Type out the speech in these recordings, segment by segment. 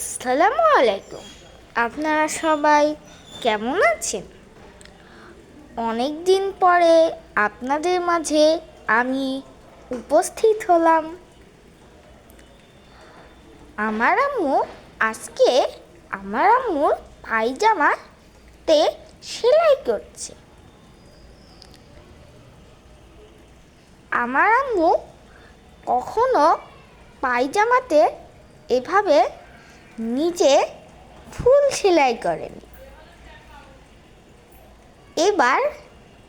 আসসালামু আলাইকুম। আপনারা সবাই কেমন আছেন? অনেক দিন পরে আপনাদের মাঝে আমি উপস্থিত হলাম। আমার আম্মু আজকে আমার আম্মুর পায়জামাতে সেলাই করছে। আমার আম্মু কখনো পায়জামাতে এভাবে নিচে ফুল সেলাই করেন। এবার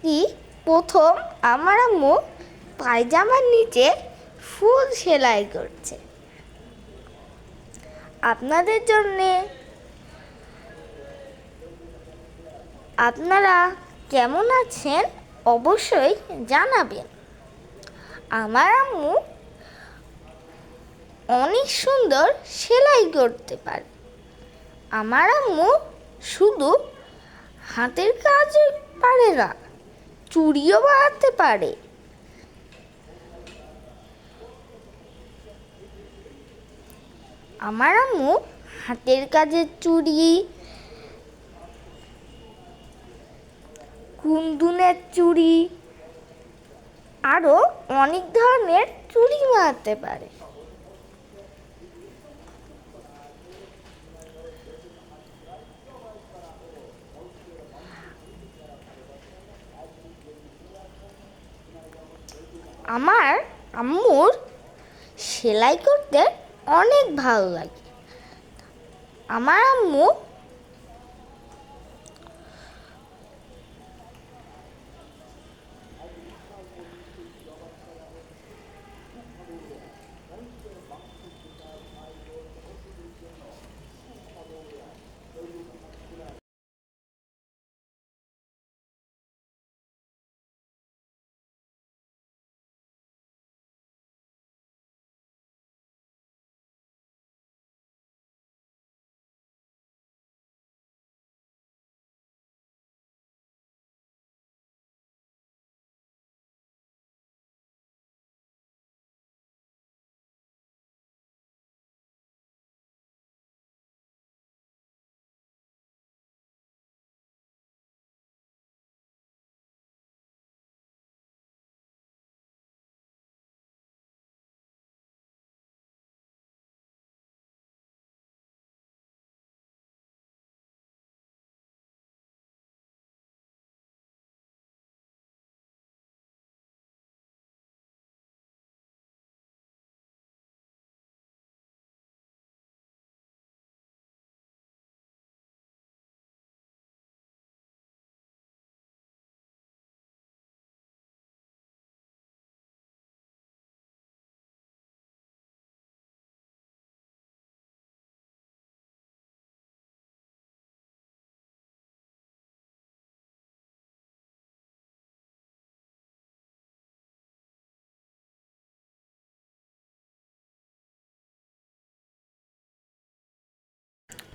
কি প্রথম আমার আম্মু পায়জামার নিচে ফুল সেলাই করছে। আপনাদের জন্যে আপনারা কেমন আছেন অবশ্যই জানাবেন। আমার আম্মু অনেক সুন্দর সেলাই করতে পারে। আমার আম্মু শুধু হাতের কাজ পারে না, চুড়িও বানাতে পারে। আমার আম্মু হাতের কাজের চুড়ি কুন্দুনের চুড়ি আরও অনেক ধরনের চুড়ি বানাতে পারে। আমার আম্মুর সেলাই করতে অনেক ভালো লাগে। আমার আম্মু